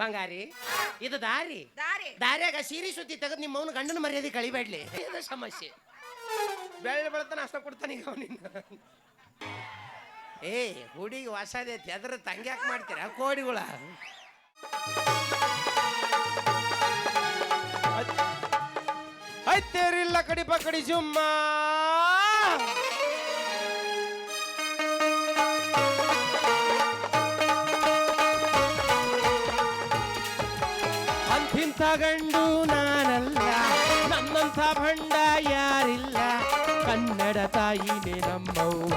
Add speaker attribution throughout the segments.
Speaker 1: ಬಂಗಾರಿ ಇದು ದಾರಿ.
Speaker 2: ದಾರಿ.
Speaker 1: ದಾರ್ಯಾಗ ಸೀರೆ ಸುದ್ದಿ ತೆಗೆದು ನಿಮ್ಮ ಅವನ ಗಂಡನ ಮರ್ಯಾದೆ ಕಳಿಬೇಡ್ಲಿ. ಇದು ಸಮಸ್ಯೆ. ಬೆಳ್ಳಿ ಬೆಳತನ ಅಷ್ಟ ಕೊಡ್ತಾನೆ ಈಗ ಅವನಿನ್ನ ಏ ಹುಡುಗಿ ಹೊಸದೈತಿ ಅದ್ರ ತಂಗ್ಯಾಕ್ ಮಾಡ್ತೀರಾ? ಕೋಡಿಗಳ ಐತೇರಿಲ್ಲ ಕಡಿ ಪಕಡಿ ಸುಮ್ಮ ಅಂತಿಂಥ ಗಂಡು ನಾನಲ್ಲ, ನನ್ನಂಥ ಭಂಡ ಯಾರಿಲ್ಲ. ಕನ್ನಡ ತಾಯಿನೇ ನಮ್ಮವ್ವ,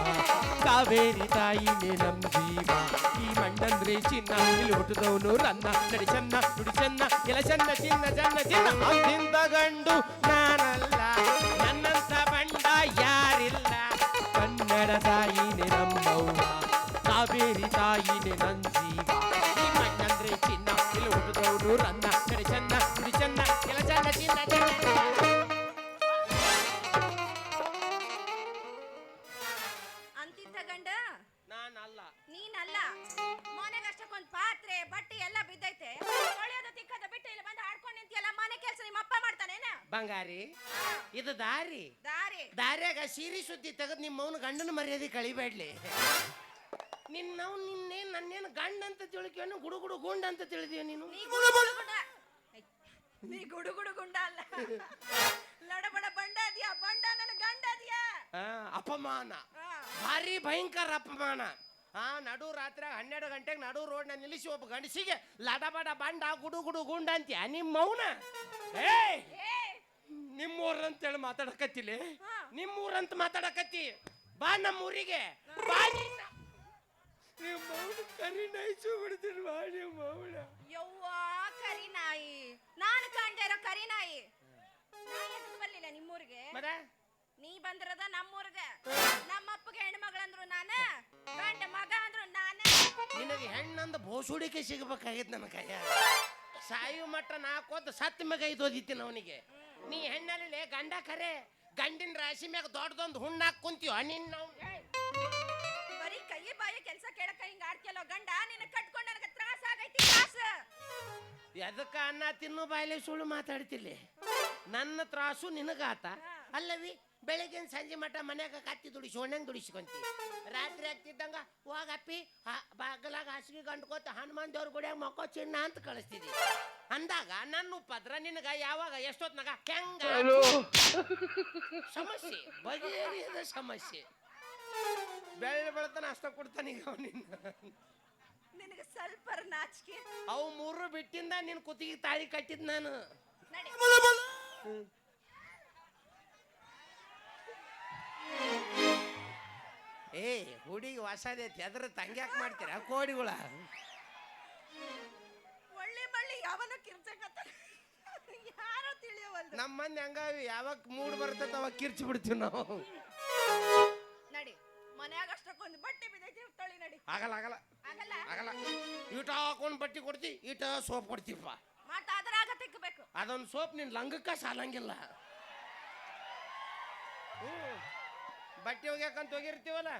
Speaker 1: ಕಾವೇರಿ ತಾಯಿನೇ ನಮ್ ಜೀವ. ಈ ಮಣ್ಣಂದ್ರೆ ಚಿನ್ನ, ಇಲ್ಲಿ ರನ್ನ, ನಡಿ ಚೆನ್ನ, ನುಡಿ ಚೆನ್ನ, ಎಲ ಚೆನ್ನ, ಚಿನ್ನ ಚೆನ್ನ, ಚಿನ್ನ. ಅಂತಿಂಥ ಗಂಡು ನಾನಲ್ಲ, ನನ್ನಂಥ ಭಂಡ ಯಾರಿಲ್ಲ. ಕನ್ನಡ ತಾಯಿನೇ ನಮ್ಮವ್ವ, ಕಾವೇರಿ ತಾಯಿನೇ ನನ್ನ ಜೀವ. ಈ ಮಣ್ಣಂದ್ರೆ ಚಿನ್ನ, ಇಲ್ಲಿ ರನ್ನ ಬಂಗಾರಿ ಇದು ದಾರಿ.
Speaker 2: ದಾರಿ.
Speaker 1: ದಾರ್ಯಾಗ ಸೀರೆ ಸುದ್ದಿ ತೆಗೆದು ನಿಮ್ಮ ಅವನ ಗಂಡನ ಮರ್ಯಾದೆ ಕಳಿಬೇಡ್ಲಿ. ನಿನ್ನವ್ ನಿನ್ನೇ ನನ್ನೇನು ಗಂಡ ಅಂತ ತಿಳ್ಕೊಂಡು ಗುಡು ಗುಡು ಗುಂಡ ಅಂತ ತಿಳಿದೀಯ ನೀನು?
Speaker 2: ನೀ ಗುಡು ಗುಡು ಗುಂಡ. ನೀ ಗುಡು ಗುಡು ಗುಂಡ ಅಲ್ಲ. ಲಡಬಡ ಬಂಡ ಅದಿಯಾ ಬಂಡ ನನ್ನ ಗಂಡ ಅದಿಯಾ?
Speaker 1: ಆ, ಅಪಮಾನ. ಭಾರಿ ಭಯಂಕರ ಅಪಮಾನ. ಆ ನಡು ರಾತ್ರಿ ಹನ್ನೆರಡು ಗಂಟೆಗೆ ನಡು ರೋಡ್ನ ನಿಲ್ಲಿಸಿ ಒಬ್ಬ ಗಂಡಸಿಗೆ ಲಡಬಡ ಬಂಡ ಗುಡು ಗುಡು ಗುಂಡ ಅಂತ್ಯ? ನಿಮ್ಮ ಮೌನ ಏ
Speaker 2: ಏ
Speaker 1: ನಿಮ್ಮೂರಂತೇಳಿ ಮಾತಾಡಕತ್ತಿಲಿ?
Speaker 2: ಹಾ.
Speaker 1: ನಿಮ್ಮೂರಂತ ಮಾತಾಡಕತ್ತಿ? ಬಾ ನಮ್ಮೂರಿಗೆ. ಬಾ ನಿಮ್ಮ ಮೌನ ಕರಿ ನೈಸು ಬಿಡ್ತೀನಿ ಬಾ ನಿಮ್ಮ ಮೌನ.
Speaker 2: ಯವ್ವ ಕರಿ ನಾಯಿ. ನಾನು ಕಾಣ್ತಾ ಇರೋ ಕರಿ ನಾಯಿ. ನಾ ಎದಕ್ ಬರ್ಲಿಲ್ಲ ನಿಮ್ಮೂರಿಗೆ?
Speaker 1: ಮದ
Speaker 2: ನೀ ಬಂದಿರೋದ ನಮ್ಮೂರ್ಗೆ. ನಮ್ಮಪ್ಪಗೆ ಹೆಣ್ಮಗಳಂದ್ರು ನಾನು. ಗಂಡ ಮಗ ಅಂದ್ರು ನಾನ.
Speaker 1: ನಿನಗೆ ಹೆಣ್ಣಂದ ಬೋಸುಡಿಕೆ ಸಿಗಬೇಕಾಗಿತ್ತು ನನ್ನ ಕೈಯ. ಸಾಯು ಮಟ್ಟ ನಾಕೋದ್ ಸತ್ತ ಮ್ಯಾಗ ಐದು ಓದಿತ್ತೀನಿ ಅವನಿಗೆ ನೀ ಹೆಣ್ಣಲ್ಲಿ ಗಂಡ ಕರೆ ಗಂಡಿನ ರಾಶಿ ಮ್ಯಾಗ ದೊಡ್ಡದೊಂದು ಹುಣ್ಣಾಕ್ ಕುಂತೀವ ನಿನ್ನ
Speaker 2: ಬರೀ ಕೈ ಬಾಯಿ ಕೆಲ್ಸ ಕೇಳಕ ಹಿಂಗ ಆಡ್ತಿಯಲ್ಲ ಗಂಡ ನಿನ್ನ ಕಟ್ಕೊಂಡ್ ನನಗೆ ತ್ರಾಸ ಆಗೈತಿ ತ್ರಾಸ!
Speaker 1: ಎದಕ್ಕ ಅನ್ನ ತಿನ್ನು ಬಾಯಲ್ಲಿ ಸುಳ್ಳು ಮಾತಾಡ್ತಿಲ್ಲಿ ನನ್ನ ತ್ರಾಸು ನಿನಗಾತ? ಅಲ್ಲವಿ ಬೆಳಗಿನ ಸಂಜೆ ಮಟ್ಟ ಮನ್ಯಾಗ ಕತ್ತಿ ದುಡಿಸಿ ಒಣ್ಣಂಗ್ ದುಡಿಸ್ಕೊಂತಿ. ರಾತ್ರಿ ಆಗ್ತಿದ್ದಂಗ ಹೋಗಪ್ಪಿ ಹಾ ಬಾಗಲಾಗ ಹಾಸಿಗೆ ಗಂಡ್ಕೋತ ಹನುಮಾನ್ ದೇವ್ರ ಗುಡಿಯಾಗ ಮಕ್ಕೋ ಚಿನ್ನ ಅಂತ ಕಳಿಸ್ತಿದಿ. ಅಂದಾಗ ನನ್ನ ಉಪದ್ರ ನಿನಗ ಯಾವಾಗ ಎಷ್ಟೊತ್ನಾಗ? ಹೆಂಗ ಸಮಸ್ಯೆ ಬಗೆಹರಿಯದ ಸಮಸ್ಯೆ. ಬೆಳ್ಳ ಬೆಳತನ ಅಷ್ಟ ಕೊಡ್ತಾನ ಈಗ
Speaker 2: ನಿನಗೆ ಸ್ವಲ್ಪ ನಾಚಿಕೆ.
Speaker 1: ಅವು ಮೂರು ಬಿಟ್ಟಿಂದ ನಿನ್ ಕುತ್ತಿಗೆ ತಾಳಿ ಕಟ್ಟಿದ್ ನಾನು. ಏ ಹುಡುಗಿ ಹೊಸದೈತಿ ಅದ್ರ ತಂಗ್ಯಾಕ್ ಮಾಡ್ತೀರಾ? ಕೋಡಿಗಳ.
Speaker 2: ಯಾವನ ಕಿರ್ಚಕತ್ತ? ಯಾರೋ ತಿಳಿಯವಲ್ದು.
Speaker 1: ನಮ್ಮ ಮಂದಿ ಹಂಗಾವಿ ಯಾವಾಗ ಮೂಡ್ ಬರ್ತೈತ ಅವಾಗ ಕಿರ್ಚಿ ಬಿಡ್ತೀವಿ ನಾವು.
Speaker 2: ನಡಿ ಮನ್ಯಾಗ ಅಷ್ಟಕ್ಕೊಂದು ಬಟ್ಟೆ ಬಿದ್ದೈತಿ ತೊಳಿ ನಡಿ.
Speaker 1: ಆಗಲ್ಲ ಆಗಲ್ಲ.
Speaker 2: ಆಗಲ್ಲ?
Speaker 1: ಆಗಲ್ಲ. ಈಟ ಹಾಕೊಂಡು ಬಟ್ಟೆ ಕೊಡ್ತಿ ಈಟ ಸೋಪ್ ಕೊಡ್ತೀಪ್ಪ.
Speaker 2: ಮತ್ತ ಅದ್ರಾಗ ತಿಕ್ಕಬೇಕು
Speaker 1: ಅದೊಂದು ಸೋಪ್ ನಿನ್ ಲಂಗಕ್ಕ ಸಾಲಂಗಿಲ್ಲ. ಹ್ಞೂ ಬಟ್ಟೆ ಒಗ್ಯಾಕಂತ ಹೋಗಿರ್ತೀವಲ್ಲ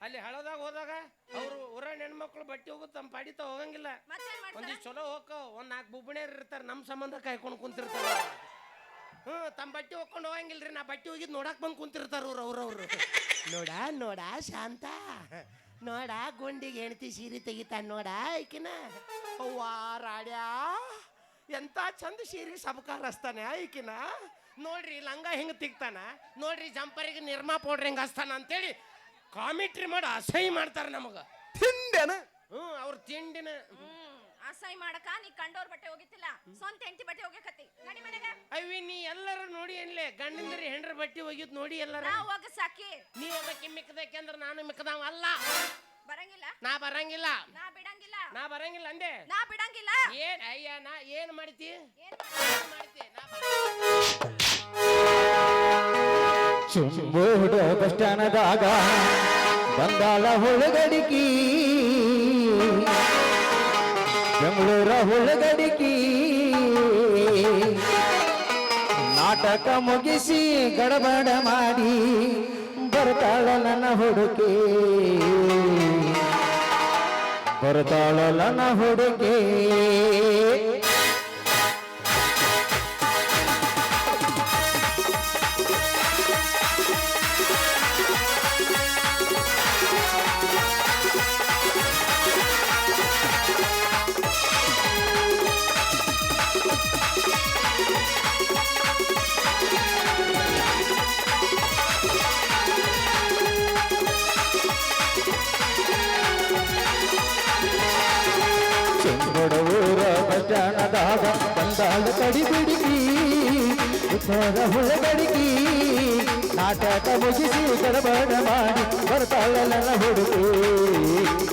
Speaker 1: ಅಲ್ಲಿ ಹಳದಾಗ ಹೋದಾಗ ಅವರು ಊರ ಹೆಣ್ಮಕ್ಳು ಬಟ್ಟೆ ಹೋಗುದು ತಮ್ಮ ಪಾಡಿತ ಹೋಗಂಗಿಲ್ಲ.
Speaker 2: ಮತ್ತೇನ್ ಮಾಡ್ತಾರ?
Speaker 1: ಒಂದಿಷ್ಟು ಚಲೋ ಹೋಗ ಒಂದ್ ನಾಲ್ಕು ಬುಬ್ಬಣ್ಯರು ಇರ್ತಾರೆ ನಮ್ಮ ಸಂಬಂಧ ಕಾಯ್ಕೊಂಡು ಕುಂತಿರ್ತಾರೆ. ಹ್ಞೂ ತಮ್ಮ ಬಟ್ಟೆ ಹೋಗ್ಕೊಂಡು ಹೋಗಂಗಿಲ್ರಿ ನಾ ಬಟ್ಟೆ ಹೋಗಿದ್ ನೋಡಕ್ ಬಂದು ಕುಂತಿರ್ತಾರ ಅವ್ರು ಅವ್ರವ್ರು ನೋಡ ನೋಡ ಶಾಂತ. ನೋಡ ಗುಂಡಿಗೆ ಹೆಣ್ತಿ ಸೀರೆ ತೆಗಿತಾನ ನೋಡ ಈಕಿನ. ಅವ್ವಾ ರಾಡ್ಯಾ. ಎಂತ ಚಂದ ಸೀರೆ ಸಬಕಾರ ಹಸ್ತಾನೆ ಈಕಿನ. ನೋಡ್ರಿ ಲಂಗ ಹೆಂಗ್ ತಿಕ್ತಾನ. ನೋಡ್ರಿ ಜಂಪರಿಗೆ ನಿರ್ಮಾ ಪೌಡ್ರ್ ಹಿಂಗ ಹಸ್ತಾನ ಅಂತೇಳಿ ಕಾಮಿಟ್ರಿ ಮಾಡಿ ಅಸಹ್ಯ ಮಾಡ್ತಾರೆ ನಮಗ.
Speaker 3: ತಿಂದೇನ
Speaker 1: ಹ್ಮ್ ಅವ್ರ ತಿಂಡಿನ.
Speaker 2: ಅಸಹ್ಯ ಮಾಡಕ ನೀ ಕಂಡೋರ್ ಬಟ್ಟೆ ಹೋಗಿತ್ತಿಲ್ಲ. ಸ್ವಂತ ಹೆಂಡತಿ ಬಟ್ಟೆ ಹೋಗಕತ್ತಿ ನಡಿ ಮನೆಗೆ.
Speaker 1: ಅವಿ ನೀ ಎಲ್ಲರೂ ನೋಡಿ ಏನ್ಲೆ ಗಂಡಂದ್ರಿ ಹೆಂಡ್ರ ಬಟ್ಟೆ ಹೋಗಿದ್ ನೋಡಿ ಎಲ್ಲರ.
Speaker 2: ನಾ ಹೋಗ ಸಾಕಿ.
Speaker 1: ನೀ ಹೋಗಕ್ಕೆ ಮಿಕ್ಕದಕ್ಕೆ ಅಂದ್ರೆ ನಾನು ಮಿಕ್ಕದವ ಅಲ್ಲ.
Speaker 2: ಬರಂಗಿಲ್ಲ.
Speaker 1: ನಾ ಬರಂಗಿಲ್ಲ.
Speaker 2: ನಾ ಬಿಡಂಗಿಲ್ಲ.
Speaker 1: ನಾ ಬರಂಗಿಲ್ಲ ಅಂದೆ.
Speaker 2: ನಾ ಬಿಡಂಗಿಲ್ಲ.
Speaker 1: ಏನ್ ಅಯ್ಯ ನಾ ಏನ್ ಮಾಡ್ತಿ?
Speaker 2: ಏನ್ ಮಾಡ್ತಿ?
Speaker 1: ಏನ್ ಮಾಡ್ತಿ? ನಾ ಬರಂಗಿಲ್ಲ.
Speaker 3: ಚುಂಬೋಡ ಬಸ್ ಸ್ಟ್ಯಾಂಡದಾಗ ಬಂದಾಳ ಹುಳಗಡಿಕಿ, ಬೆಂಗಳೂರ ಹುಳಗಡಿಕಿ. ನಾಟಕ ಮುಗಿಸಿ ಗಡಬಡ ಮಾಡಿ ಬರ್ತಾಳ ನನ್ನ ಹುಡುಕಿ. ಬರ್ತಾಳ ನನ್ನ ಹುಡುಕಿ. ಕಡಿ ಬಿಡಿಗಿ ಉತ್ತರ ಹುಳಗಡಿಗಿ ನಾಟಕ ಮುಗಿಸಿ ಗಡಬಡ ಮಾಡಿ ಬರ್ತಾಳಲನ ಹುಡುಕಿ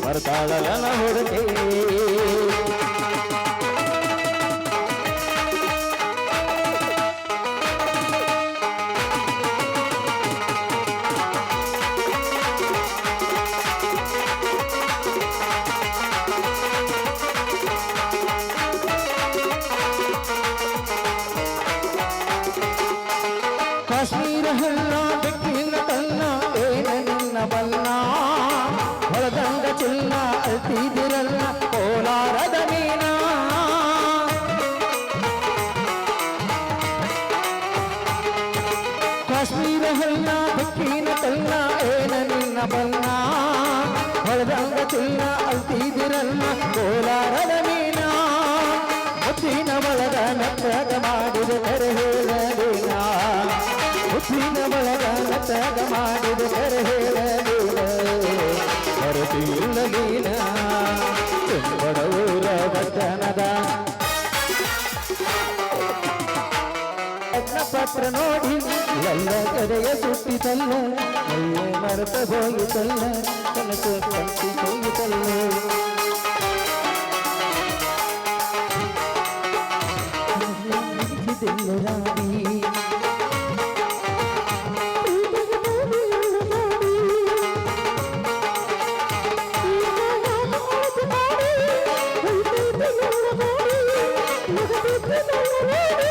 Speaker 3: ಬರ್ತಾಳಲನ ಹುಡುಕಿ. ಹಲ್ಲ ಬೆಕ್ಕಿನ ಕಲ್ಲ ಏನ ನಿನ್ನ ಬಲ್ಲ ಹೊಳದಂಗ ತಿಲ್ಲ ಅಂತಿದಿರಲ್ಲ ಕೋಲಾರದ ಮೀನ. ಮುತ್ತಿನ ಬಳದ ನತ್ತಗ ಮಾಡಿದ ಕರೆ ಹೇಳಲಿಲ್ಲ ಮುತ್ತಿನ ಬಳದ ನತ್ತಗ ಮಾಡಿದ ಪತ್ರ ನೋಡಿ ಎಲ್ಲ ಕಡೆಯ ಸುಟ್ಟಿತಲ್ಲ ಒಳ್ಳೆ ಮರೆತ ಹೋಗಿತಲ್ಲ ಕನಸು ಕಂಟಿ ಹೋಗಿತಲ್ಲ ರಾಣಿ ಮನಸರ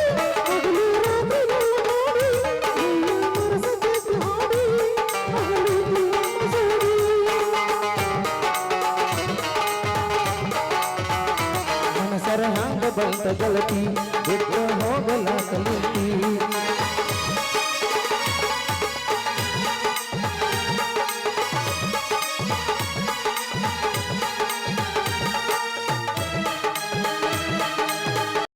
Speaker 3: सजलती एक हो गला गलती